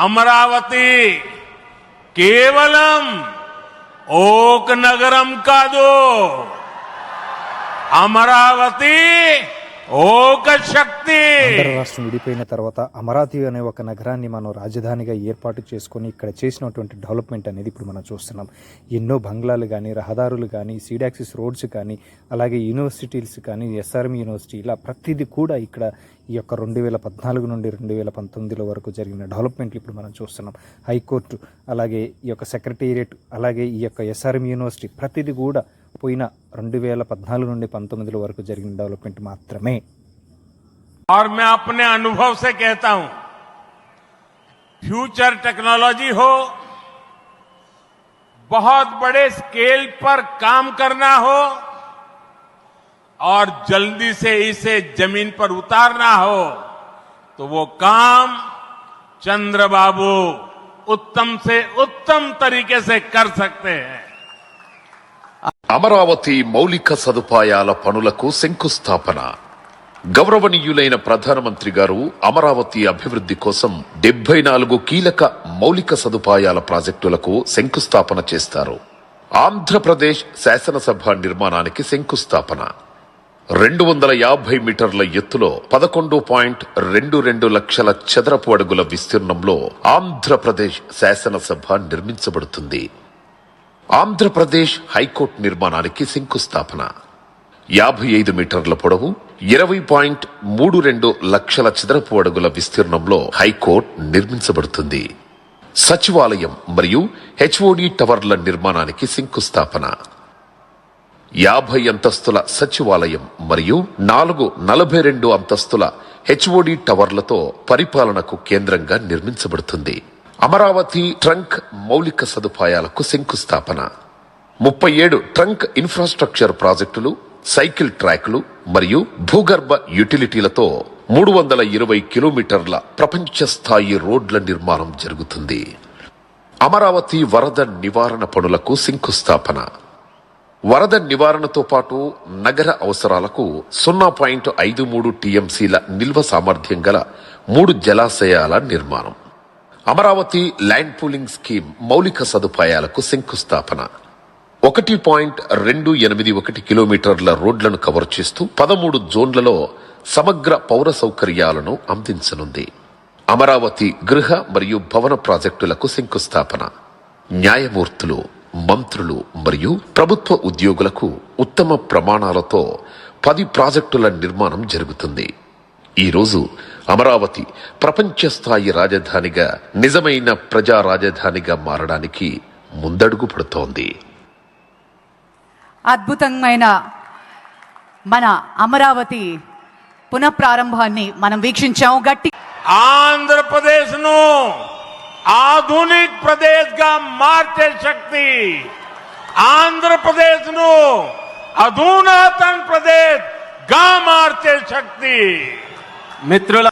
అమరావతి కేవలం ఓక్ నగరం కాదు. అమరావతి ఓక శక్తి ఆంధ్ర రాష్ట్రం విడిపోయిన తర్వాత అమరావతి అనే ఒక నగరాన్ని మనం రాజధానిగా ఏర్పాటు చేసుకొని ఇక్కడ చేసినటువంటి డెవలప్మెంట్ అనేది ఇప్పుడు మనం చూస్తున్నాం. ఎన్నో బంగ్లాలు కానీ రహదారులు కానీ సీడాక్సిస్ రోడ్స్ కానీ అలాగే యూనివర్సిటీస్ కానీ ఎస్ఆర్ఎం యూనివర్సిటీ ఇలా ప్రతిదీ కూడా ఇక్కడ ఈ యొక్క రెండు వేల పద్నాలుగు నుండి రెండు వేల పంతొమ్మిదిలో వరకు జరిగిన డెవలప్మెంట్లు ఇప్పుడు మనం చూస్తున్నాం. హైకోర్టు అలాగే ఈ యొక్క సెక్రటేరియట్ అలాగే ఈ యొక్క ఎస్ఆర్ఎం యూనివర్సిటీ ప్రతిదీ కూడా పోయిన రెండు వేల పద్నాలుగు నుండి పంతొమ్మిదిలో వరకు జరిగిన డెవలప్మెంట్ మాత్రమే. और मैं अपने अनुभव से कहता हूं फ्यूचर टेक्नोलॉजी हो बहुत बड़े स्केल पर काम करना हो और जल्दी से इसे जमीन पर उतारना हो तो वो काम चंद्रबाबू उत्तम से उत्तम तरीके से कर सकते हैं అమరావతి మౌలిక సదుపాయాల పనులకు శంకుస్థాపన గౌరవనీయులైన ప్రధానమంత్రి గారు అమరావతి అభివృద్ధి కోసం డెబ్బై నాలుగు కీలక మౌలిక సదుపాయాల ప్రాజెక్టులకు శంకుస్థాపన చేస్తారు. ఆంధ్రప్రదేశ్ శాసనసభ నిర్మాణానికి శంకుస్థాపన. రెండు వందల యాభై మీటర్ల ఎత్తులో పదకొండు పాయింట్ రెండు రెండు లక్షల చదరపు అడుగుల విస్తీర్ణంలో ఆంధ్రప్రదేశ్ శాసనసభ నిర్మించబడుతుంది. ఆంధ్రప్రదేశ్ హైకోర్టు నిర్మాణానికి శంకుస్థాపన. యాభై ఐదు మీటర్ల పొడవు ఇరవై పాయింట్ మూడు రెండు లక్షల చదరపు అడుగుల విస్తీర్ణంలో హైకోర్టు నిర్మించబడుతుంది. సచివాలయం మరియు హెచ్ఓడి టవర్ల నిర్మాణానికి శంకుస్థాపన. యాభై అంతస్తుల సచివాలయం మరియు నాలుగు నలభై రెండు అంతస్తుల హెచ్ఓడి టవర్లతో పరిపాలనకు కేంద్రంగా నిర్మించబడుతుంది. అమరావతి ట్రంక్ మౌలిక సదుపాయాలకు శంకుస్థాపన. ముప్పై ఏడు ట్రంక్ ఇన్ఫ్రాస్ట్రక్చర్ ప్రాజెక్టులు సైకిల్ ట్రాక్లు మరియు భూగర్భ యుటిలిటీలతో మూడు వందల ఇరవై కిలోమీటర్ల ప్రపంచ స్థాయి రోడ్ల నిర్మాణం జరుగుతుంది. అమరావతి వరద నివారణ పనులకు శంకుస్థాపన. వరద నివారణతో పాటు నగర అవసరాలకు సున్నా పాయింట్ ఐదు మూడు టీఎంసీల నిల్వ సామర్థ్యం గల మూడు జలాశయాల నిర్మాణం. అమరావతి ల్యాండ్ పూలింగ్ స్కీమ్ మౌలిక సదుపాయాలకు శంకుస్థాపన. ఒకటి పాయింట్ రెండు ఎనిమిది ఒకటి కిలోమీటర్ల రోడ్లను కవర్ చేస్తూ పదమూడు జోన్లలో సమగ్ర పౌర సౌకర్యాలను అందించనుంది. అమరావతి గృహ మరియు భవన ప్రాజెక్టులకు శంకుస్థాపన. న్యాయమూర్తులు మంత్రులు మరియు ప్రభుత్వ ఉద్యోగులకు ఉత్తమ ప్రమాణాలతో పది ప్రాజెక్టుల నిర్మాణం జరుగుతుంది. ఈ రోజు అమరావతి ప్రపంచ స్థాయి రాజధానిగా నిజమైన ప్రజా రాజధానిగా మారడానికి ముందడుగు పడుతోంది. అద్భుతమైన మన అమరావతి పునఃప్రారంభాన్ని మనం వీక్షించాము. గట్టి ఆంధ్రప్రదేశ్ను ఆధునిక్ ప్రదేశ్గా మార్చే శక్తి ఆంధ్రప్రదేశ్ను అధునాతన్ ప్రదేశ్గా మార్చే శక్తి. మిత్రుల